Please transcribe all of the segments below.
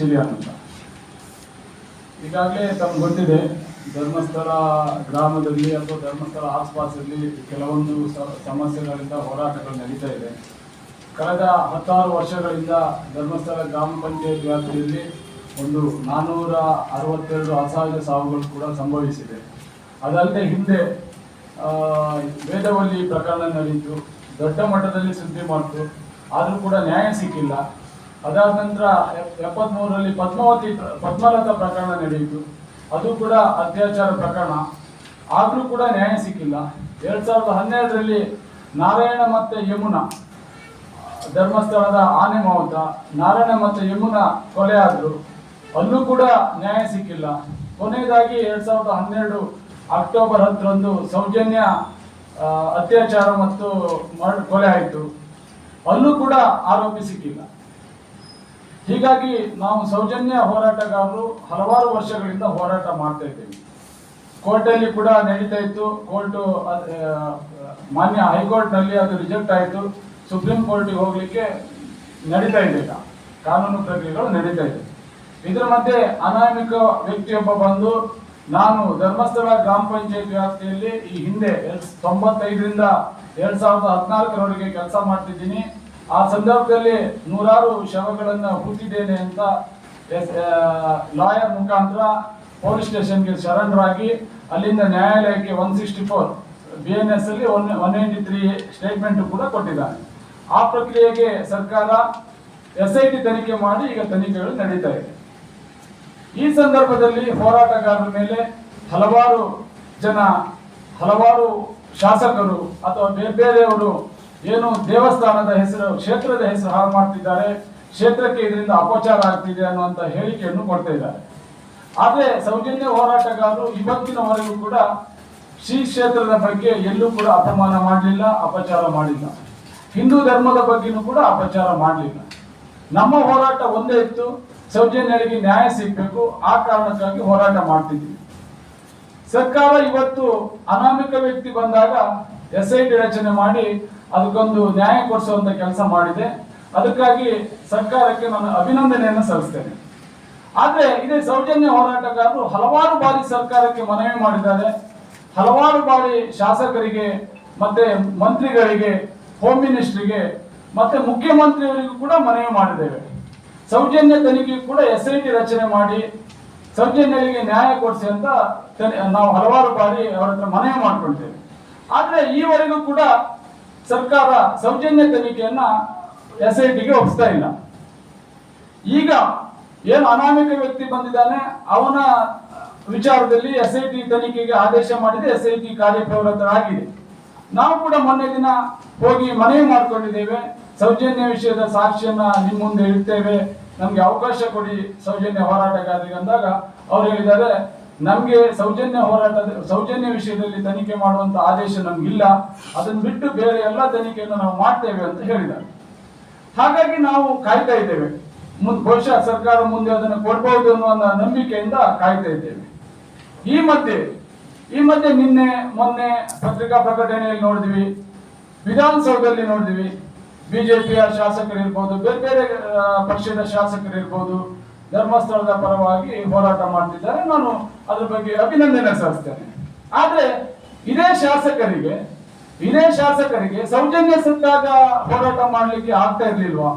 ಸಿಲಿಯನ್ ಅಂತ ಈಗಾಗಲೇ ತಮ್ಗೆ ಗೊತ್ತಿದೆ, ಧರ್ಮಸ್ಥಳ ಗ್ರಾಮದಲ್ಲಿ ಅಥವಾ ಧರ್ಮಸ್ಥಳ ಆಸ್ಪಾಸಲ್ಲಿ ಕೆಲವೊಂದು ಸಮಸ್ಯೆಗಳಿಂದ ಹೋರಾಟಗಳು ನಡೀತಾ ಇದೆ. ಕಳೆದ ಹತ್ತಾರು ವರ್ಷಗಳಿಂದ ಧರ್ಮಸ್ಥಳ ಗ್ರಾಮ ಪಂಚಾಯತ್ ವ್ಯಾಪ್ತಿಯಲ್ಲಿ ಒಂದು ನಾನ್ನೂರ ಅರವತ್ತೆರಡು ಅಸಹಜ ಸಾವುಗಳು ಕೂಡ ಸಂಭವಿಸಿದೆ. ಅದಲ್ಲದೆ ಹಿಂದೆ ವೇದವಲ್ಲಿ ಪ್ರಕರಣ ನಡೀತು, ದೊಡ್ಡ ಮಟ್ಟದಲ್ಲಿ ಸುದ್ದಿ ಮಾಡ್ತು, ಆದರೂ ಕೂಡ ನ್ಯಾಯ ಸಿಕ್ಕಿಲ್ಲ. ಅದಾದ ನಂತರ ಎಪ್ಪತ್ಮೂರರಲ್ಲಿ ಪದ್ಮಾವತಿ ಪದ್ಮಲತಾ ಪ್ರಕರಣ ನಡೆಯಿತು. ಅದು ಕೂಡ ಅತ್ಯಾಚಾರ ಪ್ರಕರಣ. ಆದರೂ ಕೂಡ ನ್ಯಾಯ ಸಿಕ್ಕಿಲ್ಲ. ಎರಡ್ ಸಾವಿರದ ಹನ್ನೆರಡರಲ್ಲಿ ನಾರಾಯಣ ಮತ್ತೆ ಯಮುನಾ, ಧರ್ಮಸ್ಥಳದ ಆನೆ ಮಾವುತ, ನಾರಾಯಣ ಮತ್ತು ಯಮುನಾ ಕೊಲೆ ಆದ್ರು. ಅಲ್ಲೂ ಕೂಡ ನ್ಯಾಯ ಸಿಕ್ಕಿಲ್ಲ. ಕೊನೆಯದಾಗಿ ಎರಡ್ ಸಾವಿರದ ಹನ್ನೆರಡು ಅಕ್ಟೋಬರ್ ಹತ್ತರಂದು ಸೌಜನ್ಯ ಅತ್ಯಾಚಾರ ಮತ್ತು ಕೊಲೆ ಆಯಿತು. ಅಲ್ಲೂ ಕೂಡ ಆರೋಪಿ ಸಿಕ್ಕಿಲ್ಲ. ಹೀಗಾಗಿ ನಾವು ಸೌಜನ್ಯ ಹೋರಾಟಗಾರರು ಹಲವಾರು ವರ್ಷಗಳಿಂದ ಹೋರಾಟ ಮಾಡ್ತಾ ಇದ್ದೇವೆ. ಕೋರ್ಟಲ್ಲಿ ಕೂಡ ನಡೀತಾ ಇತ್ತು. ಕೋರ್ಟು ಮಾನ್ಯ ಹೈಕೋರ್ಟ್ನಲ್ಲಿ ಅದು ರಿಜೆಕ್ಟ್ ಆಯಿತು. ಸುಪ್ರೀಂ ಕೋರ್ಟಿಗೆ ಹೋಗಲಿಕ್ಕೆ ನಡೀತಾ ಇದೆ ಕಾನೂನು ಪ್ರಕ್ರಿಯೆಗಳು ನಡೀತಾ ಇದೆ. ಇದರ ಮಧ್ಯೆ ಅನಾಮಿಕ ವ್ಯಕ್ತಿಯೊಬ್ಬ ಬಂದು, ನಾನು ಧರ್ಮಸ್ಥಳ ಗ್ರಾಮ ಪಂಚಾಯತ್ ವ್ಯಾಪ್ತಿಯಲ್ಲಿ ಈ ಹಿಂದೆ ಎರಡ್ ತೊಂಬತ್ತೈದರಿಂದ ಎರಡ್ ಸಾವಿರದ ಹದಿನಾಲ್ಕರವರೆಗೆ ಕೆಲಸ ಮಾಡ್ತಿದ್ದೀನಿ. ಆ ಸಂದರ್ಭದಲ್ಲಿ ನೂರಾರು ಶವಗಳನ್ನು ಹೂತಿದ್ದೇನೆ ಅಂತ ಲಾಯರ್ ಮುಖಾಂತರ ಪೊಲೀಸ್ ಸ್ಟೇಷನ್ಗೆ ಶರಣರಾಗಿ ಅಲ್ಲಿಂದ ನ್ಯಾಯಾಲಯಕ್ಕೆ one sixty four B N S ಅಲ್ಲಿ one one eighty three statement ಕೂಡ ಕೊಟ್ಟಿದ್ದಾರೆ. ಆ ಪ್ರಕ್ರಿಯೆಗೆ ಸರ್ಕಾರ ಎಸ್ ಐ ಟಿ ತನಿಖೆ ಮಾಡಿ ಈಗ ತನಿಖೆಗಳು ನಡೀತಾ ಇದೆ. ಈ ಸಂದರ್ಭದಲ್ಲಿ ಹೋರಾಟಗಾರರ ಮೇಲೆ ಹಲವಾರು ಜನ, ಹಲವಾರು ಶಾಸಕರು ಅಥವಾ ಬೇರೆ ಬೇರೆಯವರು ಏನು ದೇವಸ್ಥಾನದ ಹೆಸರು, ಕ್ಷೇತ್ರದ ಹೆಸರು ಹಾಳು ಮಾಡ್ತಿದ್ದಾರೆ, ಕ್ಷೇತ್ರಕ್ಕೆ ಇದರಿಂದ ಅಪಚಾರ ಆಗ್ತಿದೆ ಅನ್ನುವಂತ ಹೇಳಿಕೆಯನ್ನು ಕೊಡ್ತಾ ಇದ್ದಾರೆ. ಆದ್ರೆ ಸೌಜನ್ಯ ಹೋರಾಟಗಾರರು ಇವತ್ತಿನವರೆಗೂ ಕೂಡ ಶ್ರೀ ಕ್ಷೇತ್ರದ ಬಗ್ಗೆ ಎಲ್ಲೂ ಕೂಡ ಅಪಮಾನ ಮಾಡಲಿಲ್ಲ, ಅಪಚಾರ ಮಾಡಿಲ್ಲ. ಹಿಂದೂ ಧರ್ಮದ ಬಗ್ಗೆನೂ ಕೂಡ ಅಪಚಾರ ಮಾಡಲಿಲ್ಲ. ನಮ್ಮ ಹೋರಾಟ ಒಂದೇ ಇತ್ತು, ಸೌಜನ್ಯರಿಗೆ ನ್ಯಾಯ ಸಿಗಬೇಕು, ಆ ಕಾರಣಕ್ಕಾಗಿ ಹೋರಾಟ ಮಾಡ್ತಿದ್ವಿ. ಸರ್ಕಾರ ಇವತ್ತು ಅನಾಮಿಕ ವ್ಯಕ್ತಿ ಬಂದಾಗ ಎಸ್ ಐ ರಚನೆ ಮಾಡಿ ಅದಕ್ಕೊಂದು ನ್ಯಾಯ ಕೊಡಿಸುವಂತ ಕೆಲಸ ಮಾಡಿದೆ. ಅದಕ್ಕಾಗಿ ಸರ್ಕಾರಕ್ಕೆ ನಾನು ಅಭಿನಂದನೆಯನ್ನು ಸಲ್ಲಿಸ್ತೇನೆ. ಆದ್ರೆ ಇದೇ ಸೌಜನ್ಯ ಹೋರಾಟಗಾರರು ಹಲವಾರು ಬಾರಿ ಸರ್ಕಾರಕ್ಕೆ ಮನವಿ ಮಾಡಿದ್ದಾರೆ. ಹಲವಾರು ಬಾರಿ ಶಾಸಕರಿಗೆ, ಮತ್ತೆ ಮಂತ್ರಿಗಳಿಗೆ ಹೋಮ್ ಮಿನಿಸ್ಟ್ರಿಗೆ ಮತ್ತೆ ಮುಖ್ಯಮಂತ್ರಿಯವರಿಗೂ ಕೂಡ ಮನವಿ ಮಾಡಿದ್ದೇವೆ. ಸೌಜನ್ಯ ತನಿಖೆ ಕೂಡ ಎಸ್ ರಚನೆ ಮಾಡಿ, ಸೌಜನ್ಯರಿಗೆ ನ್ಯಾಯ ಕೊಡಿಸಿ ಅಂತ ನಾವು ಹಲವಾರು ಬಾರಿ ಅವರ ಹತ್ರ ಮನವಿ ಮಾಡ್ಕೊಳ್ತೇವೆ ಆದ್ರೆ ಈವರೆಗೂ ಕೂಡ ಸರ್ಕಾರ ಸೌಜನ್ಯ ತನಿಖೆಯನ್ನ ಎಸ್ ಐ ಟಿಗೆ ಒಪ್ಪಿಸ್ತಾ ಇಲ್ಲ. ಈಗ ಏನು ಅನಾಮಿಕ ವ್ಯಕ್ತಿ ಬಂದಿದ್ದಾನೆ, ಅವನ ವಿಚಾರದಲ್ಲಿ ಎಸ್ ಐ ಟಿ ತನಿಖೆಗೆ ಆದೇಶ ಮಾಡಿದೆ ಎಸ್ ಐ ಟಿ ಕಾರ್ಯಪ್ರವೃತ್ತರಾಗಿದೆ ನಾವು ಕೂಡ ಮೊನ್ನೆ ದಿನ ಹೋಗಿ ಮನವಿ ಮಾಡ್ಕೊಂಡಿದ್ದೇವೆ, ಸೌಜನ್ಯ ವಿಷಯದ ಸಾಕ್ಷಿಯನ್ನ ನಿಮ್ಮ ಮುಂದೆ ಇಡ್ತೇವೆ, ನಮ್ಗೆ ಅವಕಾಶ ಕೊಡಿ ಸೌಜನ್ಯ ಹೋರಾಟಗಾರರಿಗೆ ಅಂದಾಗ ಅವ್ರು ಹೇಳಿದ್ದಾರೆ ನಮ್ಗೆ ಸೌಜನ್ಯ ಹೋರಾಟದ ಸೌಜನ್ಯ ವಿಷಯದಲ್ಲಿ ತನಿಖೆ ಮಾಡುವಂತ ಆದೇಶ ನಮ್ಗಿಲ್ಲ. ಅದನ್ನ ಬಿಟ್ಟು ಬೇರೆ ಎಲ್ಲ ತನಿಖೆಯನ್ನು ನಾವು ಮಾಡ್ತೇವೆ ಅಂತ ಹೇಳಿದ್ದಾರೆ. ಹಾಗಾಗಿ ನಾವು ಕಾಯ್ತಾ ಇದ್ದೇವೆ. ಬಹುಶಃ ಸರ್ಕಾರ ಮುಂದೆ ಅದನ್ನು ಕೊಡ್ಬಹುದು ಅನ್ನುವ ನಂಬಿಕೆಯಿಂದ ಕಾಯ್ತಾ ಇದ್ದೇವೆ. ಈ ಮಧ್ಯೆ ಈ ಮಧ್ಯೆ ನಿನ್ನೆ, ಮೊನ್ನೆ ಪತ್ರಿಕಾ ಪ್ರಕಟಣೆಯಲ್ಲಿ ನೋಡಿದ್ವಿ, ವಿಧಾನಸೌಧದಲ್ಲಿ ನೋಡಿದ್ವಿ. ಬಿಜೆಪಿಯ ಶಾಸಕರು ಇರ್ಬೋದು ಬೇರೆ ಬೇರೆ ಪಕ್ಷದ ಶಾಸಕರಿರ್ಬೋದು, ಧರ್ಮಸ್ಥಳದ ಪರವಾಗಿ ಹೋರಾಟ ಮಾಡ್ತಿದ್ದಾರೆ. ನಾನು ಅದ್ರ ಬಗ್ಗೆ ಅಭಿನಂದನೆ ಸಲ್ಲಿಸ್ತೇನೆ. ಆದ್ರೆ, ಇದೇ ಶಾಸಕರಿಗೆ ಇದೇ ಶಾಸಕರಿಗೆ ಸೌಜನ್ಯ ಸತ್ತಾಗ ಹೋರಾಟ ಮಾಡ್ಲಿಕ್ಕೆ ಆಗ್ತಾ ಇರ್ಲಿಲ್ವಾ?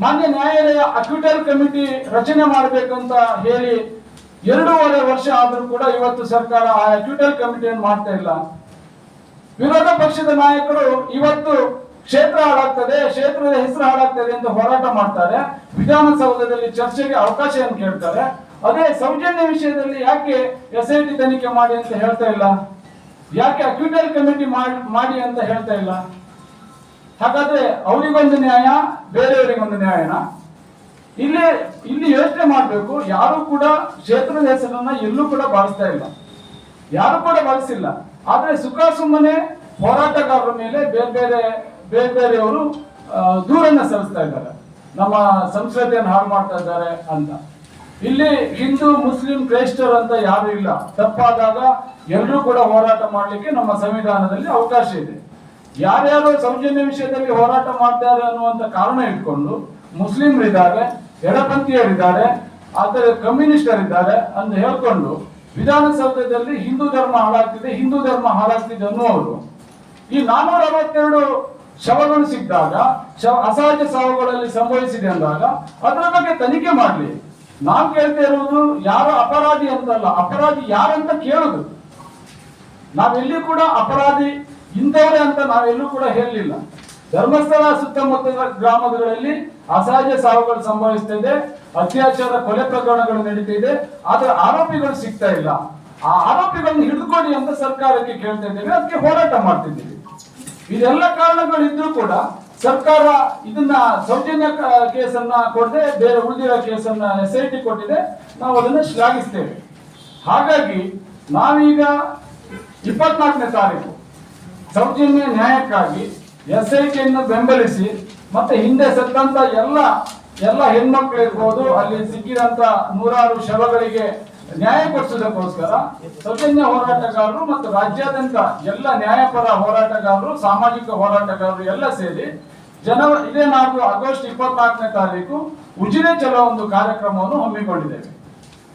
ಮಾನ್ಯ ನ್ಯಾಯಾಲಯ ಅಕ್ವಿಟಲ್ ಕಮಿಟಿ ರಚನೆ ಮಾಡಬೇಕಂತ ಹೇಳಿ ಎರಡೂವರೆ ವರ್ಷ ಆದ್ರೂ ಕೂಡ ಇವತ್ತು ಸರ್ಕಾರ ಆ ಅಕ್ವಿಟಲ್ ಕಮಿಟಿಯನ್ನು ಮಾಡ್ತಾ ಇಲ್ಲ. ವಿರೋಧ ಪಕ್ಷದ ನಾಯಕರು ಇವತ್ತು ಕ್ಷೇತ್ರ ಹಾಳಾಗ್ತದೆ, ಕ್ಷೇತ್ರದ ಹೆಸರು ಹಾಳಾಗ್ತದೆ ಅಂತ ಹೋರಾಟ ಮಾಡ್ತಾರೆ. ವಿಧಾನಸೌಧದಲ್ಲಿ ಚರ್ಚೆಗೆ ಅವಕಾಶವನ್ನು ಕೇಳ್ತಾರೆ. ಅದೇ ಸೌಜನ್ಯ ವಿಷಯದಲ್ಲಿ ಯಾಕೆ ಎಸ್ ಐ ಟಿ ತನಿಖೆ ಮಾಡಿ ಅಂತ ಹೇಳ್ತಾ ಇಲ್ಲ? ಯಾಕೆ ಅಕ್ಯೂಟರ್ ಕಮಿಟಿ ಮಾಡಿ ಅಂತ ಹೇಳ್ತಾ ಇಲ್ಲ? ಹಾಗಾದ್ರೆ ಅವರಿಗೊಂದು ನ್ಯಾಯ ಬೇರೆಯವರಿಗೊಂದು ನ್ಯಾಯನ? ಇಲ್ಲಿ ಇಲ್ಲಿ ಯೋಚನೆ ಮಾಡಬೇಕು, ಯಾರು ಕೂಡ ಕ್ಷೇತ್ರದ ಹೆಸರನ್ನ ಎಲ್ಲೂ ಕೂಡ ಬಳಸ್ತಾ ಇಲ್ಲ. ಯಾರು ಕೂಡ ಬಳಸಿಲ್ಲ ಆದ್ರೆ ಸುಖ ಸುಮ್ಮನೆ ಹೋರಾಟಗಾರರ ಮೇಲೆ ಬೇರೆ ಬೇರೆ ಬೇರೆ ಬೇರೆಯವರು ದೂರನ್ನ ಸಲ್ಲಿಸ್ತಾ ಇದ್ದಾರೆ. ನಮ್ಮ ಸಂಸ್ಕೃತಿಯನ್ನು ಹಾಳು ಮಾಡ್ತಾ ಇದ್ದಾರೆ ಅಂತ. ಇಲ್ಲಿ ಹಿಂದೂ, ಮುಸ್ಲಿಂ, ಕ್ರೈಸ್ತರು ಅಂತ ಯಾರು ಇಲ್ಲ. ತಪ್ಪಾದಾಗ ಎಲ್ಲರೂ ಕೂಡ ಹೋರಾಟ ಮಾಡಲಿಕ್ಕೆ ನಮ್ಮ ಸಂವಿಧಾನದಲ್ಲಿ ಅವಕಾಶ ಇದೆ. ಯಾರ್ಯಾರು ಸೌಜನ್ಯ ವಿಷಯದಲ್ಲಿ ಹೋರಾಟ ಮಾಡ್ತಾರೆ ಅನ್ನುವಂತ ಕಾರಣ ಇಟ್ಕೊಂಡು ಮುಸ್ಲಿಮರಿದ್ದಾರೆ, ಎಡಪಂಥೀಯರಿದ್ದಾರೆ ಆದರೆ ಕಮ್ಯುನಿಸ್ಟರಿದ್ದಾರೆ ಅಂತ ಹೇಳ್ಕೊಂಡು ವಿಧಾನಸೌಧದಲ್ಲಿ ಹಿಂದೂ ಧರ್ಮ ಹಾಳಾಗ್ತಿದೆ, ಹಿಂದೂ ಧರ್ಮ ಹಾಳಾಗ್ತಿದೆ ಅನ್ನುವರು ಈ ನಾನೂರ ಅರವತ್ತೆರಡು ಶವಗಳು ಸಿಕ್ಕಿದಾಗ ಶವ ಅಸಹಜ ಸಾವುಗಳಲ್ಲಿ ಸಂಭವಿಸಿದೆ ಅಂದಾಗ ಅದರ ಬಗ್ಗೆ ತನಿಖೆ ಮಾಡಲಿ. ನಾವು ಕೇಳ್ತಾ ಇರುವುದು ಯಾರು ಅಪರಾಧಿ ಅಂತಲ್ಲ ಅಪರಾಧಿ ಯಾರಂತ ಕೇಳುದು. ನಾವೆಲ್ಲಿ ಕೂಡ ಅಪರಾಧಿ ಇಂಥವರೇ ಅಂತ ನಾವೆಲ್ಲೂ ಕೂಡ ಹೇಳಲಿಲ್ಲ. ಧರ್ಮಸ್ಥಳ ಸುತ್ತಮುತ್ತಲ ಗ್ರಾಮಗಳಲ್ಲಿ ಅಸಹಜ ಸಾವುಗಳು ಸಂಭವಿಸ್ತಾ ಇದೆ, ಅತ್ಯಾಚಾರ ಕೊಲೆ ಪ್ರಕರಣಗಳು ನಡೀತಾ ಇದೆ, ಆದ್ರೆ ಆರೋಪಿಗಳು ಸಿಗ್ತಾ ಇಲ್ಲ. ಆ ಆರೋಪಿಗಳನ್ನು ಹಿಡಿದುಕೊಡಿ ಅಂತ ಸರ್ಕಾರಕ್ಕೆ ಕೇಳ್ತಾ ಇದ್ದೇವೆ, ಅದಕ್ಕೆ ಹೋರಾಟ ಮಾಡ್ತಿದ್ದೀವಿ. ಇದೆಲ್ಲ ಕಾರಣಗಳಿದ್ರೂ ಕೂಡ ಸರ್ಕಾರ ಇದನ್ನ ಸೌಜನ್ಯ ಕೇಸನ್ನ ಕೊಡದೆ ಬೇರೆ ಉಳಿದಿರೋ ಕೇಸನ್ನ ಎಸ್ ಐ ಟಿ ಕೊಟ್ಟಿದೆ, ನಾವು ಅದನ್ನ ಶ್ಲಾಘಿಸ್ತೇವೆ. ಹಾಗಾಗಿ ನಾವೀಗ ಇಪ್ಪತ್ನಾಲ್ಕನೇ ತಾರೀಕು ಸೌಜನ್ಯ ನ್ಯಾಯಕ್ಕಾಗಿ ಎಸ್ ಐ ಟಿಯನ್ನು ಬೆಂಬಲಿಸಿ ಮತ್ತೆ ಹಿಂದೆ ಸತ್ತಂತ ಎಲ್ಲ ಎಲ್ಲ ಹೆಣ್ಮಕ್ಳು ಇರ್ಬೋದು, ಅಲ್ಲಿ ಸಿಕ್ಕಿದಂತ ನೂರಾರು ಶವಗಳಿಗೆ ನ್ಯಾಯ ಕೊಡಿಸೋದಕ್ಕೋಸ್ಕರ ಸೌಜನ್ಯ ಹೋರಾಟಗಾರರು ಮತ್ತು ರಾಜ್ಯಾದ್ಯಂತ ಎಲ್ಲ ನ್ಯಾಯಪರ ಹೋರಾಟಗಾರರು, ಸಾಮಾಜಿಕ ಹೋರಾಟಗಾರರು ಎಲ್ಲ ಸೇರಿ ಜನವರಿ ಇದೇ ನಾಲ್ಕು ಆಗಸ್ಟ್ ಇಪ್ಪತ್ನಾಲ್ಕನೇ ತಾರೀಕು ಉಜಿರೆ ಚಲೋ ಒಂದು ಕಾರ್ಯಕ್ರಮವನ್ನು ಹಮ್ಮಿಕೊಂಡಿದ್ದೇವೆ.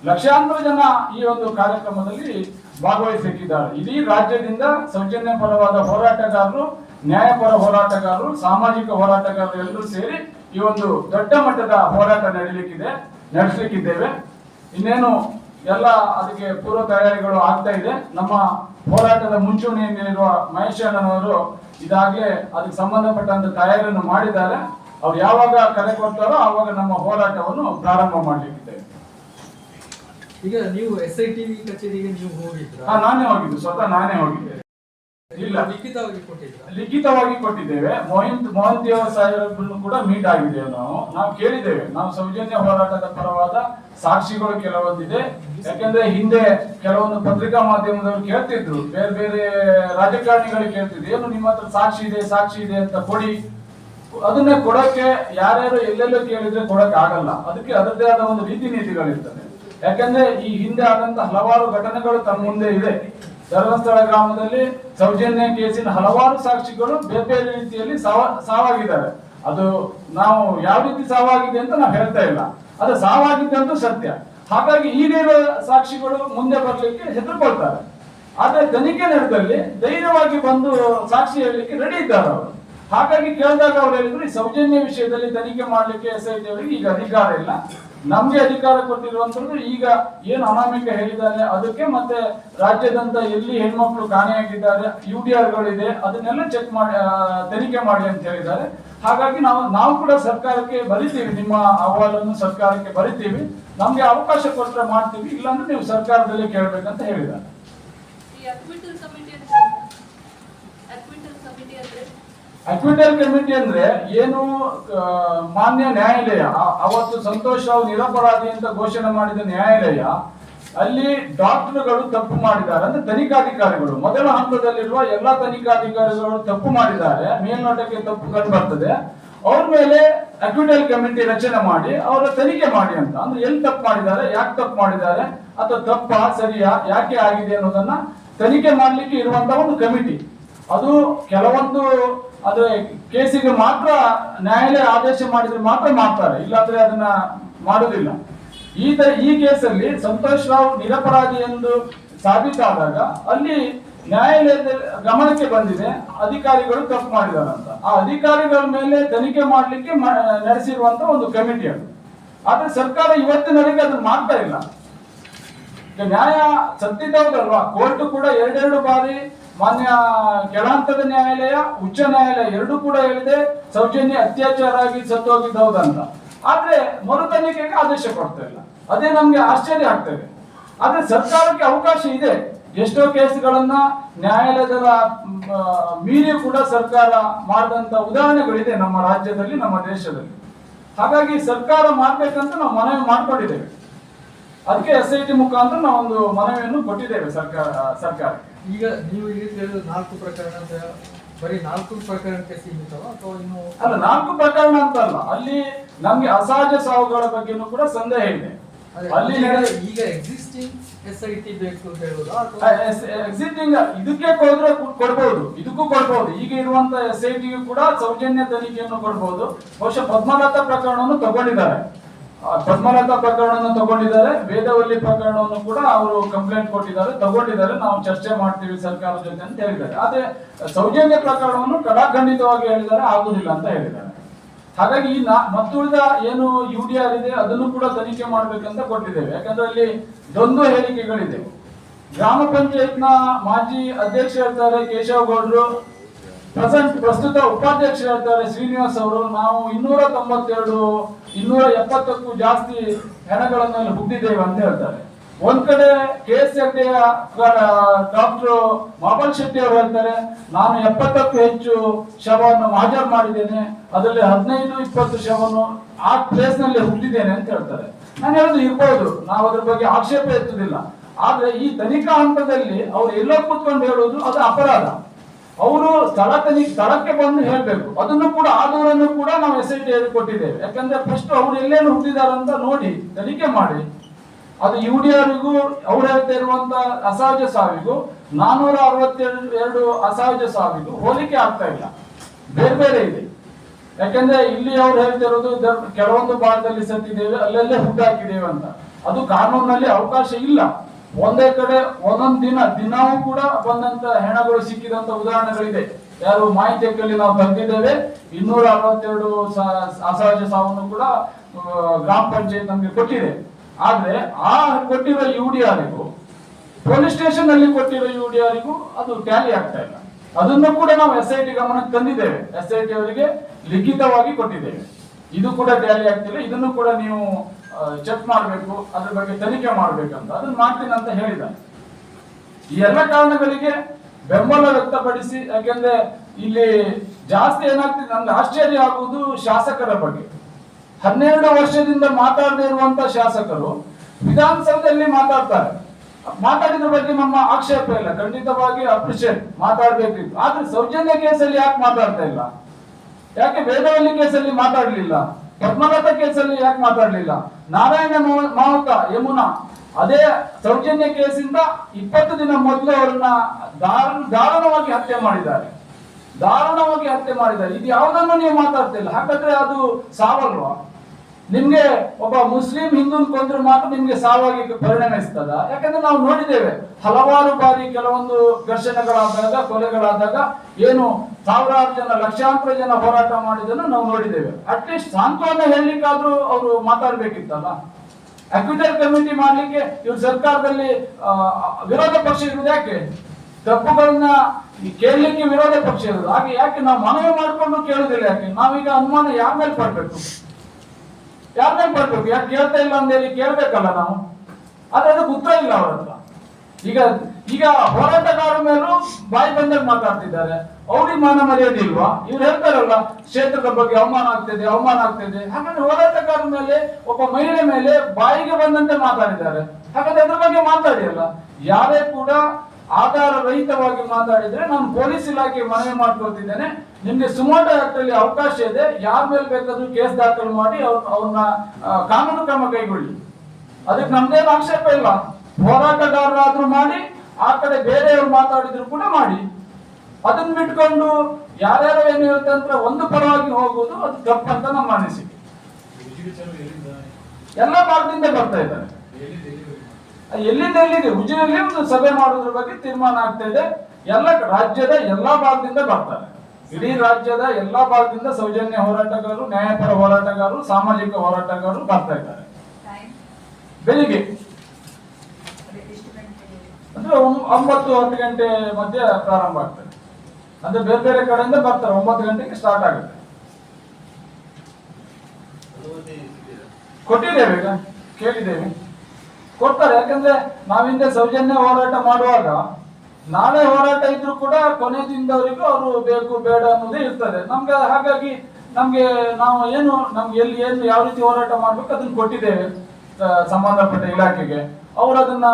ಲಕ್ಷಾಂತರ ಜನ ಈ ಒಂದು ಕಾರ್ಯಕ್ರಮದಲ್ಲಿ ಭಾಗವಹಿಸಿದ್ದಾರೆ ಇಡೀ ರಾಜ್ಯದಿಂದ ಸೌಜನ್ಯ ಪರವಾದ ಹೋರಾಟಗಾರರು, ನ್ಯಾಯಪರ ಹೋರಾಟಗಾರರು, ಸಾಮಾಜಿಕ ಹೋರಾಟಗಾರರು ಎಲ್ಲರೂ ಸೇರಿ ಈ ಒಂದು ದೊಡ್ಡ ಮಟ್ಟದ ಹೋರಾಟ ನಡೀಲಿಕ್ಕಿದೆ, ನಡೆಸಲಿಕ್ಕಿದ್ದೇವೆ. ಇನ್ನೇನು ಎಲ್ಲ ಅದಕ್ಕೆ ಪೂರ್ವ ತಯಾರಿಗಳು ಆಗ್ತಾ ಇದೆ. ನಮ್ಮ ಹೋರಾಟದ ಮುಂಚೂಣಿಯಲ್ಲಿರುವ ಮಹೇಶ್ ಅಣ್ಣನವರು ಇದಾಗಲೇ ಅದಕ್ಕೆ ಸಂಬಂಧಪಟ್ಟಂತ ತಯಾರಿಯನ್ನು ಮಾಡಿದ್ದಾರೆ. ಅವ್ರು ಯಾವಾಗ ಕರೆ ಕೊಡ್ತಾರೋ ಆವಾಗ ನಮ್ಮ ಹೋರಾಟವನ್ನು ಪ್ರಾರಂಭ ಮಾಡಲಿಕ್ಕಿದ್ದೇವೆ ಈಗ ನೀವು ಎಸ್ ಐ ಟಿ ಕಚೇರಿಗೆ ನೀವು ಹೋಗಿದ್ರ? ನಾನೇ ಹೋಗಿದ್ದು. ಸ್ವತಃ ನಾನೇ ಹೋಗಿದ್ದೆ. ಇಲ್ಲ. ಲಿಖಿತವಾಗಿ ಕೊಟ್ಟಿದ್ರ? ಲಿಖಿತವಾಗಿ ಕೊಟ್ಟಿದ್ದೇವೆ. ಮೋಹನ್ ಮೋಹನ್ ದೇವ ಸಾಹೇಬ್ರನ್ನು ಕೂಡ ಮೀಟ್ ಆಗಿದ್ದೇವೆ ನಾವು. ನಾವು ಕೇಳಿದ್ದೇವೆ. ನಾವು ಸೌಜನ್ಯ ಹೋರಾಟದ ಪರವಾದ ಸಾಕ್ಷಿಗಳು ಕೆಲವೊಂದಿದೆ. ಯಾಕೆಂದ್ರೆ ಹಿಂದೆ ಕೆಲವೊಂದು ಪತ್ರಿಕಾ ಮಾಧ್ಯಮದವರು ಕೇಳ್ತಿದ್ರು. ಬೇರೆ ಬೇರೆ ರಾಜಕಾರಣಿಗಳು ಕೇಳ್ತಿದ್ರು. ಏನು ನಿಮ್ಮ ಹತ್ರ ಸಾಕ್ಷಿ ಇದೆ ಸಾಕ್ಷಿ ಇದೆ ಅಂತ ಕೊಡಿ. ಅದನ್ನ ಕೊಡಕ್ಕೆ ಯಾರ್ಯಾರು ಎಲ್ಲೆಲ್ಲೋ ಕೇಳಿದ್ರೆ ಕೊಡಕ್ ಆಗಲ್ಲ. ಅದಕ್ಕೆ ಅದರದೇ ಆದ ಒಂದು ರೀತಿ ನೀತಿಗಳಿರ್ತದೆ ಯಾಕಂದ್ರೆ ಈ ಹಿಂದೆ ಆದಂತ ಹಲವಾರು ಘಟನೆಗಳು ತಮ್ಮ ಮುಂದೆ ಇದೆ. ಧರ್ಮಸ್ಥಳ ಗ್ರಾಮದಲ್ಲಿ ಸೌಜನ್ಯ ಕೇಸಿನ ಹಲವಾರು ಸಾಕ್ಷಿಗಳು ಬೇರೆ ರೀತಿಯಲ್ಲಿ ಸಾವ, ಸಾವಾಗಿದ್ದಾರೆ. ಅದು ನಾವು ಯಾವ ರೀತಿ ಸಾವಾಗಿದೆ ಅಂತ ನಾವು ಹೇಳ್ತಾ ಇಲ್ಲ. ಅದು ಸಾವಾಗಿದ್ದಂತೂ ಸತ್ಯ. ಹಾಗಾಗಿ ಈ ಇರೋ ಸಾಕ್ಷಿಗಳು ಮುಂದೆ ಬರಲಿಕ್ಕೆ ಹೆದರ್ಕೊಳ್ತಾರೆ. ಆದರೆ ತನಿಖೆ ನಡೆದಲ್ಲಿ ಧೈರ್ಯವಾಗಿ ಬಂದು ಸಾಕ್ಷಿ ಹೇಳಲಿಕ್ಕೆ ರೆಡಿ ಇದ್ದಾರೆ ಅವರು. ಹಾಗಾಗಿ ಕೇಳಿದಾಗ ಅವ್ರು ಹೇಳಿದ್ರು ಸೌಜನ್ಯ ವಿಷಯದಲ್ಲಿ ತನಿಖೆ ಮಾಡ್ಲಿಕ್ಕೆ ಎಸ್ ಐ ಅವರಿಗೆ ಈಗ ಅಧಿಕಾರ ಇಲ್ಲ. ನಮ್ಗೆ ಅಧಿಕಾರ ಕೊಟ್ಟಿರುವಂತದ್ದು ಈಗ ಏನು ಅನಾಮಿಕ ಹೇಳಿದ್ದಾರೆ ಅದಕ್ಕೆ ಮತ್ತೆ ರಾಜ್ಯದಂತ ಎಲ್ಲಿ ಹೆಣ್ಮಕ್ಳು ಕಾಣೆಯಾಗಿದ್ದಾರೆ ಯು ಡಿ ಗಳಿದೆ, ಅದನ್ನೆಲ್ಲ ಚೆಕ್ ಮಾಡಿ ತನಿಖೆ ಮಾಡಿ ಅಂತ ಹೇಳಿದ್ದಾರೆ. ಹಾಗಾಗಿ ನಾವು ನಾವು ಕೂಡ ಸರ್ಕಾರಕ್ಕೆ ಬರಿತೀವಿ, ನಿಮ್ಮ ಅಹವಾಲನ್ನು ಸರ್ಕಾರಕ್ಕೆ ಬರಿತೀವಿ. ನಮ್ಗೆ ಅವಕಾಶ ಕೊಟ್ಟರೆ ಮಾಡ್ತೀವಿ, ಇಲ್ಲಾಂದ್ರೆ ನೀವು ಸರ್ಕಾರದಲ್ಲೇ ಕೇಳ್ಬೇಕಂತ ಹೇಳಿದ್ದಾರೆ ಈ ಅಕ್ವಿಟಲ್ ಕಮಿಟಿ ಅಂದ್ರೆ ಅಕ್ವಿಟಲ್ ಕಮಿಟಿ ಅಂದ್ರೆ ಅಕ್ವಿಟಲ್ ಕಮಿಟಿ ಅಂದ್ರೆ ಏನು ಮಾನ್ಯ ನ್ಯಾಯಾಲಯ ಅವತ್ತು ಸಂತೋಷ್ ರಾವ್ ನಿರಪರಾಧಿ ಅಂತ ಘೋಷಣೆ ಮಾಡಿದ ನ್ಯಾಯಾಲಯ, ಅಲ್ಲಿ ಡಾಕ್ಟರ್ಗಳು ತಪ್ಪು ಮಾಡಿದ್ದಾರೆ, ಅಂದ್ರೆ ತನಿಖಾಧಿಕಾರಿಗಳು. ಮೊದಲ ಹಂತದಲ್ಲಿರುವ ಎಲ್ಲಾ ತನಿಖಾಧಿಕಾರಿಗಳು ತಪ್ಪು ಮಾಡಿದ್ದಾರೆ, ಮೇಲ್ನೋಟಕ್ಕೆ ತಪ್ಪು ಕಂಡು ಬರ್ತದೆ. ಅವ್ರ ಮೇಲೆ ಅಕ್ವಿಟಲ್ ಕಮಿಟಿ ರಚನೆ ಮಾಡಿ ಅವರ ತನಿಖೆ ಮಾಡಿ ಅಂತ. ಅಂದ್ರೆ ಎಲ್ಲಿ ತಪ್ಪು ಮಾಡಿದ್ದಾರೆ, ಯಾಕೆ ತಪ್ಪು ಮಾಡಿದ್ದಾರೆ, ಅಥವಾ ತಪ್ಪ, ಸರಿಯಾ, ಯಾಕೆ ಆಗಿದೆ ಅನ್ನೋದನ್ನ ತನಿಖೆ ಮಾಡಲಿಕ್ಕೆ ಇರುವಂತಹ ಒಂದು ಕಮಿಟಿ. ಅದು ಕೆಲವೊಂದು ಅಂದ್ರೆ ಕೇಸಿಗೆ ಮಾತ್ರ ನ್ಯಾಯಾಲಯ ಆದೇಶ ಮಾಡಿದ್ರೆ ಮಾತ್ರ ಮಾಡ್ತಾರೆ, ಇಲ್ಲಾಂದ್ರೆ ಅದನ್ನ ಮಾಡುದಿಲ್ಲ. ಈ ಈ ಕೇಸಲ್ಲಿ ಸಂತೋಷ್ ರಾವ್ ನಿರಪರಾಧಿ ಎಂದು ಸಾಬೀತಾದಾಗ ಅಲ್ಲಿ ನ್ಯಾಯಾಲಯದ ಗಮನಕ್ಕೆ ಬಂದಿದೆ, ಅಧಿಕಾರಿಗಳು ತಪ್ಪು ಮಾಡಿದಾರಂತ. ಆ ಅಧಿಕಾರಿಗಳ ಮೇಲೆ ತನಿಖೆ ಮಾಡಲಿಕ್ಕೆ ನಡೆಸಿರುವಂತ ಒಂದು ಕಮಿಟಿ ಅದು. ಆದ್ರೆ ಸರ್ಕಾರ ಇವತ್ತಿನವರೆಗೆ ಅದನ್ನ ಮಾಡ್ತಾ ಇಲ್ಲ. ನ್ಯಾಯ ಸತ್ತಿದ್ದವ್ರಲ್ವಾ, ಕೋರ್ಟ್ ಕೂಡ ಎರಡೆರಡು ಬಾರಿ ಮಾನ್ಯ ಕೆಳಹಂತದ ನ್ಯಾಯಾಲಯ, ಉಚ್ಚ ನ್ಯಾಯಾಲಯ ಎರಡೂ ಕೂಡ ಹೇಳಿದೆ, ಸೌಜನ್ಯ ಅತ್ಯಾಚಾರ ಆಗಿ ಸತ್ತೋಗಿದ್ದೌದಂತ ಆದ್ರೆ ಮರು ತನಿಖೆಗೆ ಆದೇಶ ಕೊಡ್ತಾ ಇಲ್ಲ. ಅದೇ ನಮ್ಗೆ ಆಶ್ಚರ್ಯ ಆಗ್ತದೆ. ಆದ್ರೆ ಸರ್ಕಾರಕ್ಕೆ ಅವಕಾಶ ಇದೆ. ಎಷ್ಟೋ ಕೇಸ್ಗಳನ್ನ ನ್ಯಾಯಾಲಯದ ಮೀರಿ ಕೂಡ ಸರ್ಕಾರ ಮಾಡಿದಂತ ಉದಾಹರಣೆಗಳಿದೆ ನಮ್ಮ ರಾಜ್ಯದಲ್ಲಿ, ನಮ್ಮ ದೇಶದಲ್ಲಿ. ಹಾಗಾಗಿ ಸರ್ಕಾರ ಮಾಡ್ಬೇಕಂತ ನಾವು ಮನವಿ ಮಾಡ್ಕೊಂಡಿದ್ದೇವೆ. ಅದಕ್ಕೆ ಎಸ್ ಐ ಟಿ ಮುಖಾಂತರ ನಾವೊಂದು ಮನವಿಯನ್ನು ಕೊಟ್ಟಿದ್ದೇವೆ ಸರ್ಕಾರ, ಸರ್ಕಾರಕ್ಕೆ. ಈಗ ನೀವು ಇಲ್ಲಿ ಹೇಳಿದ ನಾಲ್ಕು ಪ್ರಕರಣ ಅಂತ ಬರೀ ನಾಲ್ಕು ಪ್ರಕರಣಕ್ಕೆ ಸೀಮಿತವ ಅಥವಾ ಇನ್ನು ಅಲ್ಲ ನಾಲ್ಕು ಪ್ರಕರಣ ಅಂತ ಅಲ್ಲ ಅಲ್ಲಿ ನಮ್ಗೆ ಅಸಹಜ ಸಾವುಗಳ ಬಗ್ಗೆನೂ ಕೂಡ ಸಂದೇಹ ಇದೆ. ಅಲ್ಲಿ ಈಗ- ಎಕ್ಸಿಸ್ಟಿಂಗ್ ಎಸ್ ಐ ಟಿ ಬೇಕು ಅಂತ ಹೇಳುವುದಾ ಅಥವಾ ಎಕ್ಸಿಟಿಂಗ್ ಇದಕ್ಕೆ ಕೊಡ್ರೆ ಕೊಡ್ಬೋದು. ಇದಕ್ಕೂ ಕೊಡ್ಬೋದು. ಈಗ ಇರುವಂತ ಎಸ್ ಐ ಟಿಗೂ ಕೂಡ ಸೌಜನ್ಯ ತನಿಖೆಯನ್ನು ಕೊಡ್ಬೋದು. ಬಹುಶಃ ಪದ್ಮನಾಥ ಪ್ರಕರಣವನ್ನು ತಗೊಂಡಿದ್ದಾರೆ. ಪದ್ಮಲತಾ ಪ್ರಕರಣವನ್ನು ತಗೊಂಡಿದ್ದಾರೆ. ವೇದವಲ್ಲಿ ಪ್ರಕರಣವನ್ನು ಕೂಡ ಅವರು ಕಂಪ್ಲೇಂಟ್ ಕೊಟ್ಟಿದ್ದಾರೆ. ತಗೊಂಡಿದ್ದಾರೆ. ನಾವು ಚರ್ಚೆ ಮಾಡ್ತೀವಿ ಸರ್ಕಾರದ ಜೊತೆ ಅಂತ ಹೇಳಿದ್ದಾರೆ. ಆದ್ರೆ, ಸೌಜನ್ಯ ಪ್ರಕರಣವನ್ನು ಕಡಾಖಂಡಿತವಾಗಿ ಹೇಳಿದ್ದಾರೆ, ಆಗುದಿಲ್ಲ ಅಂತ ಹೇಳಿದ್ದಾರೆ. ಹಾಗಾಗಿ ಈ ನಾ, ಮತ್ತುಳಿದ ಏನು ಯು ಡಿ ಆರ್ ಇದೆ, ಅದನ್ನು ಕೂಡ ತನಿಖೆ ಮಾಡ್ಬೇಕಂತ ಕೊಟ್ಟಿದ್ದೇವೆ. ಯಾಕಂದ್ರೆ ಅಲ್ಲಿ ದೊಂದು ಹೇಳಿಕೆಗಳಿದೆ. ಗ್ರಾಮ ಪಂಚಾಯತ್ನ ಮಾಜಿ ಅಧ್ಯಕ್ಷ ಇರ್ತಾರೆ ಕೇಶವ ಗೌಡ್ರು. ಪ್ರೆಸೆಂಟ್ ಪ್ರಸ್ತುತ ಉಪಾಧ್ಯಕ್ಷ ಹೇಳ್ತಾರೆ ಶ್ರೀನಿವಾಸ್ ಅವರು. ನಾವು ಇನ್ನೂರ ತೊಂಬತ್ತೆರಡು, ಇನ್ನೂರ ಎಪ್ಪತ್ತಕ್ಕೂ ಜಾಸ್ತಿ ಹೆಣಗಳನ್ನು ಹುಟ್ಟಿದ್ದೇವೆ ಅಂತ ಹೇಳ್ತಾರೆ. ಒಂದ್ ಕಡೆ ಕೆ ಎಸ್ ಹೆಗ್ಡೆಯ ಡಾಕ್ಟರ್ ಮಾಬಲ್ ಶೆಟ್ಟಿ ಅವರು ಹೇಳ್ತಾರೆ, ನಾನು ಎಪ್ಪತ್ತಕ್ಕೂ ಹೆಚ್ಚು ಶವವನ್ನು ಹಾಜರು ಮಾಡಿದ್ದೇನೆ, ಅದರಲ್ಲಿ ಹದಿನೈದು, ಇಪ್ಪತ್ತು ಶವವನ್ನು ಆ ಪ್ಲೇಸ್ನಲ್ಲಿ ಹುಟ್ಟಿದ್ದೇನೆ ಅಂತ ಹೇಳ್ತಾರೆ. ನಾನು ಹೇಳುದು ಇರ್ಬೋದು, ನಾವು ಅದ್ರ ಬಗ್ಗೆ ಆಕ್ಷೇಪ ಎತ್ತುದಿಲ್ಲ. ಆದ್ರೆ ಈ ತನಿಖಾ ಹಂತದಲ್ಲಿ ಅವ್ರು ಎಲ್ಲೋ ಕೂತ್ಕೊಂಡು ಹೇಳುವುದು ಅದು ಅಪರಾಧ. ಅವರು ಸ್ಥಳಕ್ಕೆ ಸ್ಥಳಕ್ಕೆ ಬಂದು ಹೇಳ್ಬೇಕು. ಅದನ್ನು ಕೂಡ ಆ ದೂರನ್ನು ಕೂಡ ನಾವು ಎಸ್ ಐ ಟಿ ಕೊಟ್ಟಿದ್ದೇವೆ. ಯಾಕಂದ್ರೆ ಫಸ್ಟ್ ಅವ್ರು ಎಲ್ಲೇನು ಹುಟ್ಟಿದ್ದಾರೆ ಅಂತ ನೋಡಿ, ತನಿಖೆ ಮಾಡಿ. ಅದು ಯು ಡಿ ಆರ್ಗೂ, ಅವ್ರು ಹೇಳ್ತಾ ಇರುವಂತ ಅಸಹಜ ಸಾವಿಗೂ, ನಾನೂರ ಅರವತ್ತೆರಡು ಎರಡು ಅಸಹಜ ಸಾವಿಗೂ ಹೋಲಿಕೆ ಆಗ್ತಾ ಇಲ್ಲ. ಬೇರೆ ಬೇರೆ ಇದೆ. ಯಾಕಂದ್ರೆ ಇಲ್ಲಿ ಅವ್ರು ಹೇಳ್ತಿರೋದು ಕೆಲವೊಂದು ಭಾಗದಲ್ಲಿ ಸತ್ತಿದ್ದೇವೆ, ಅಲ್ಲಲ್ಲೇ ಹುಟ್ಟಾಕಿದ್ದೇವೆ ಅಂತ. ಅದು ಕಾನೂನಲ್ಲಿ ಅವಕಾಶ ಇಲ್ಲ. ಒಂದೇ ಕಡೆ ಒಂದೊಂದ್ ದಿನ, ದಿನವೂ ಕೂಡ ಬಂದಂತ ಹೆಣಗಳು ಸಿಕ್ಕಿದಂತ ಉದಾಹರಣೆಗಳಿದೆ. ಯಾರು ಮಾಹಿತಿಯಲ್ಲಿ ನಾವು ತಂದಿದ್ದೇವೆ. ಇನ್ನೂರ ಅರವತ್ತೆರಡು ಅಸಹಜ ಸಾವನ್ನು ಕೂಡ ಗ್ರಾಮ ಪಂಚಾಯತ್ ನಮಗೆ ಕೊಟ್ಟಿದೆ. ಆದ್ರೆ ಆ ಕೊಟ್ಟಿರೋ ಯು ಡಿ ಆರಿಗೂ ಪೊಲೀಸ್ ಸ್ಟೇಷನ್ ಅಲ್ಲಿ ಕೊಟ್ಟಿರೋ ಯು ಡಿ ಆರಿಗೂ ಅದು ಟ್ಯಾಲಿ ಆಗ್ತಾ ಇಲ್ಲ. ಅದನ್ನು ಕೂಡ ನಾವು ಎಸ್ ಐ ಟಿ ಗಮನಕ್ಕೆ ತಂದಿದ್ದೇವೆ. ಎಸ್ ಐ ಟಿ ಅವರಿಗೆ ಲಿಖಿತವಾಗಿ ಕೊಟ್ಟಿದ್ದೇವೆ. ಇದು ಕೂಡ ಟ್ಯಾಲಿ ಆಗ್ತಿಲ್ಲ. ಇದನ್ನು ಕೂಡ ನೀವು ಚೆಕ್ ಮಾಡಬೇಕು, ಅದ್ರ ಬಗ್ಗೆ ತನಿಖೆ ಮಾಡಬೇಕಂತ. ಅದನ್ನ ಮಾಡ್ತೀನಿ ಅಂತ ಹೇಳಿದ್ದಾರೆ ಈ ಎಲ್ಲ ಕಾರಣಗಳಿಗೆ ಬೆಂಬಲ ವ್ಯಕ್ತಪಡಿಸಿ, ಯಾಕೆಂದ್ರೆ ಇಲ್ಲಿ ಜಾಸ್ತಿ ಏನಾಗ್ತಿದೆ, ನಮ್ಗೆ ಆಶ್ಚರ್ಯ ಆಗುವುದು ಶಾಸಕರ ಬಗ್ಗೆ. ಹನ್ನೆರಡು ವರ್ಷದಿಂದ ಮಾತಾಡದೇ ಇರುವಂತ ಶಾಸಕರು ವಿಧಾನಸೌಧದಲ್ಲಿ ಮಾತಾಡ್ತಾರೆ. ಮಾತಾಡಿದ ಬಗ್ಗೆ ನಮ್ಮ ಆಕ್ಷೇಪ ಇಲ್ಲ. ಖಂಡಿತವಾಗಿ ಅಪ್ರಿಷಿಯೇಟ್ ಮಾತಾಡ್ಬೇಕಿತ್ತು. ಆದ್ರೆ ಸೌಜನ್ಯ ಕೇಸಲ್ಲಿ ಯಾಕೆ ಮಾತಾಡ್ತಾ ಇಲ್ಲ? ಯಾಕೆ ವೇದವಲ್ಲಿ ಕೇಸಲ್ಲಿ ಮಾತಾಡ್ಲಿಲ್ಲ? ಪದ್ಮನಾಥ ಕೇಸಲ್ಲಿ ಯಾಕೆ ಮಾತಾಡ್ಲಿಲ್ಲ? ನಾರಾಯಣ ಮಾವ- ಮಾವುತ, ಯಮುನಾ. ಅದೇ ಸೌಜನ್ಯ ಕೇಸಿಂದ ಇಪ್ಪತ್ತು ದಿನ ಮೊದಲು ಅವರನ್ನ ದಾರು, ದಾರುಣವಾಗಿ ಹತ್ಯೆ ಮಾಡಿದ್ದಾರೆ. ದಾರುಣವಾಗಿ ಹತ್ಯೆ ಮಾಡಿದ್ದಾರೆ. ಇದು ಯಾವುದನ್ನು ನೀವು ಮಾತಾಡ್ತಿಲ್ಲ. ಹಾಗಾದ್ರೆ ಅದು ಸಾವಲ್ವಾ? ನಿಮ್ಗೆ ಒಬ್ಬ ಮುಸ್ಲಿಂ ಹಿಂದೂನ್ ಕೊಂದ್ರೆ ಮಾತ್ರ ನಿಮ್ಗೆ ಸಾವಾಗಿ ಪರಿಣಮಿಸ್ತದ ಯಾಕಂದ್ರೆ ನಾವು ನೋಡಿದ್ದೇವೆ ಹಲವಾರು ಬಾರಿ ಕೆಲವೊಂದು ಘರ್ಷಣೆಗಳಾದಾಗ, ಕೊಲೆಗಳಾದಾಗ ಏನು ಸಾವಿರಾರು ಜನ, ಲಕ್ಷಾಂತರ ಜನ ಹೋರಾಟ ಮಾಡಿದ್ದನ್ನು ನಾವು ನೋಡಿದ್ದೇವೆ. ಅಟ್ಲೀಸ್ಟ್ ಸಾಂತ್ವನ ಹೇಳಲಿಕ್ಕಾದ್ರೂ ಅವರು ಮಾತಾಡ್ಬೇಕಿತ್ತಲ್ಲ? ಅಕ್ವಿಟಲ್ ಕಮಿಟಿ ಮಾಡ್ಲಿಕ್ಕೆ ಇವ್ರು ಸರ್ಕಾರದಲ್ಲಿ ವಿರೋಧ ಪಕ್ಷ ಇರುವುದು ಯಾಕೆ? ತಪ್ಪುಗಳನ್ನ ಕೇಳಲಿಕ್ಕೆ ವಿರೋಧ ಪಕ್ಷ ಇರುವುದು. ಹಾಗೆ ಯಾಕೆ ನಾವು ಮನವಿ ಮಾಡ್ಕೊಂಡು ಕೇಳುದಿಲ್ಲ ಯಾಕೆ? ನಾವೀಗ ಅನುಮಾನ ಯಾವ ಮೇಲೆ ಪಡ್ಬೇಕು? ಯಾರ ಬರ್ಬೇಕು? ಯಾಕೆ ಕೇಳ್ತಾ ಇಲ್ಲ ಅಂತ ಹೇಳಿ ಕೇಳ್ಬೇಕಲ್ಲ ನಾವು. ಆದ್ರೆ ಅದಕ್ಕೆ ಉತ್ತರ ಇಲ್ಲ ಅವ್ರ ಹತ್ರ. ಈಗ ಈಗ ಹೋರಾಟಗಾರ ಮೇಲೂ ಬಾಯಿ ಬಂದಾಗ ಮಾತಾಡ್ತಿದ್ದಾರೆ. ಅವ್ರಿಗೆ ಮಾನ ಮರ್ಯಾದೆ ಇಲ್ವಾ? ಇವ್ರು ಹೇಳ್ತಾರಲ್ಲ, ಕ್ಷೇತ್ರದ ಬಗ್ಗೆ ಅವಮಾನ ಆಗ್ತಿದೆ ಅವಮಾನ ಆಗ್ತಿದೆ. ಹಾಗಾದ್ರೆ ಹೋರಾಟಗಾರ ಮೇಲೆ, ಒಬ್ಬ ಮಹಿಳೆ ಮೇಲೆ ಬಾಯಿಗೆ ಬಂದಂತೆ ಮಾತಾಡಿದ್ದಾರೆ. ಹಾಗಾದ್ರೆ ಅದ್ರ ಬಗ್ಗೆ ಮಾತಾಡಿ ಅಲ್ಲ. ಯಾರೇ ಕೂಡ ಆಧಾರ ರಹಿತವಾಗಿ ಮಾತಾಡಿದ್ರೆ ನಾನು ಪೊಲೀಸ್ ಇಲಾಖೆ ಮನವಿ ಮಾಡ್ಕೊಳ್ತಿದ್ದೇನೆ. ನಿಮ್ಗೆ ಸುಮಾರು ಆಕ್ಟ್ ಅಲ್ಲಿ ಅವಕಾಶ ಇದೆ. ಯಾರ ಮೇಲೆ ಬೇಕಾದ್ರೂ ಕೇಸ್ ದಾಖಲು ಮಾಡಿ ಅವ್ರ ಅವ್ರನ್ನ ಕಾನೂನು ಕ್ರಮ ಕೈಗೊಳ್ಳಿ. ಅದಕ್ಕೆ ನಮ್ದೇನು ಆಕ್ಷೇಪ ಇಲ್ಲ. ಹೋರಾಟಗಾರರಾದ್ರೂ ಮಾಡಿ, ಆ ಕಡೆ ಬೇರೆಯವ್ರು ಮಾತಾಡಿದ್ರು ಕೂಡ ಮಾಡಿ. ಅದನ್ನ ಬಿಟ್ಕೊಂಡು ಯಾರ್ಯಾರು ಏನು ಅಂತ ಒಂದು ಪರವಾಗಿ ಹೋಗುವುದು ಅದು ತಪ್ಪಂತ ನಮ್ಮ ಅನಿಸಿಕೆ. ಎಲ್ಲ ಭಾಗದಿಂದ ಬರ್ತಾ ಇದ್ದಾರೆ. ಎಲ್ಲಿಂದ ಎಲ್ಲಿದೆ ಹುಜಿನಲ್ಲಿ ಒಂದು ಸಭೆ ಮಾಡೋದ್ರ ಬಗ್ಗೆ ತೀರ್ಮಾನ ಆಗ್ತಾ ಇದೆ. ಎಲ್ಲ ರಾಜ್ಯದ ಎಲ್ಲಾ ಭಾಗದಿಂದ ಬರ್ತಾರೆ. ಇಡೀ ರಾಜ್ಯದ ಎಲ್ಲಾ ಭಾಗದಿಂದ ಸೌಜನ್ಯ ಹೋರಾಟಗಾರರು ನ್ಯಾಯಪರ ಹೋರಾಟಗಾರರು ಸಾಮಾಜಿಕ ಹೋರಾಟಗಾರರು ಬರ್ತಾ ಇದ್ದಾರೆ. ಬೆಳಿಗ್ಗೆ. ಅಂದ್ರೆ ಒಂಬ- ಒಂಬತ್ತು ಹತ್ತು ಗಂಟೆ ಮಧ್ಯೆ ಪ್ರಾರಂಭ ಆಗ್ತದೆ. ಅಂದ್ರೆ ಬೇರೆ ಬೇರೆ ಕಡೆಯಿಂದ ಬರ್ತಾರೆ. ಒಂಬತ್ತು ಗಂಟೆಗೆ ಸ್ಟಾರ್ಟ್ ಆಗುತ್ತೆ. ಕೊಟ್ಟಿದ್ದೇವೆ ಈಗ. ಕೇಳಿದ್ದೇವೆ. ಕೊಡ್ತಾರೆ. ಯಾಕಂದ್ರೆ ನಾವಿಂದ ಸೌಜನ್ಯ ಹೋರಾಟ ಮಾಡುವಾಗ ನಾಳೆ ಹೋರಾಟ ಇದ್ರು ಕೂಡ ಕೊನೆ ದಿನದವರೆಗೂ ಅವರು ಬೇಕು, ಬೇಡ ಅನ್ನೋದೇ ಇರ್ತದೆ. ನಮ್ಗೆ ಹಾಗಾಗಿ ನಮ್ಗೆ ನಾವು ಏನು, ನಮ್ಗೆ ಎಲ್ಲಿ ಏನು ಯಾವ ರೀತಿ ಹೋರಾಟ ಮಾಡ್ಬೇಕು ಅದನ್ನ ಕೊಟ್ಟಿದ್ದೇವೆ ಸಂಬಂಧಪಟ್ಟ ಇಲಾಖೆಗೆ. ಅವರು ಅದನ್ನ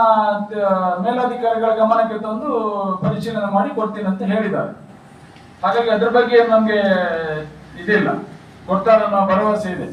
ಮೇಲಾಧಿಕಾರಿಗಳ ಗಮನಕ್ಕೆ ತಂದು ಪರಿಶೀಲನೆ ಮಾಡಿ ಕೊಡ್ತೀನಿ ಅಂತ ಹೇಳಿದ್ದಾರೆ. ಹಾಗಾಗಿ ಅದ್ರ ಬಗ್ಗೆ ನಮ್ಗೆ ಇದಿಲ್ಲ. ಕೊಡ್ತಾರೆ ಅನ್ನೋ ಭರವಸೆ ಇದೆ.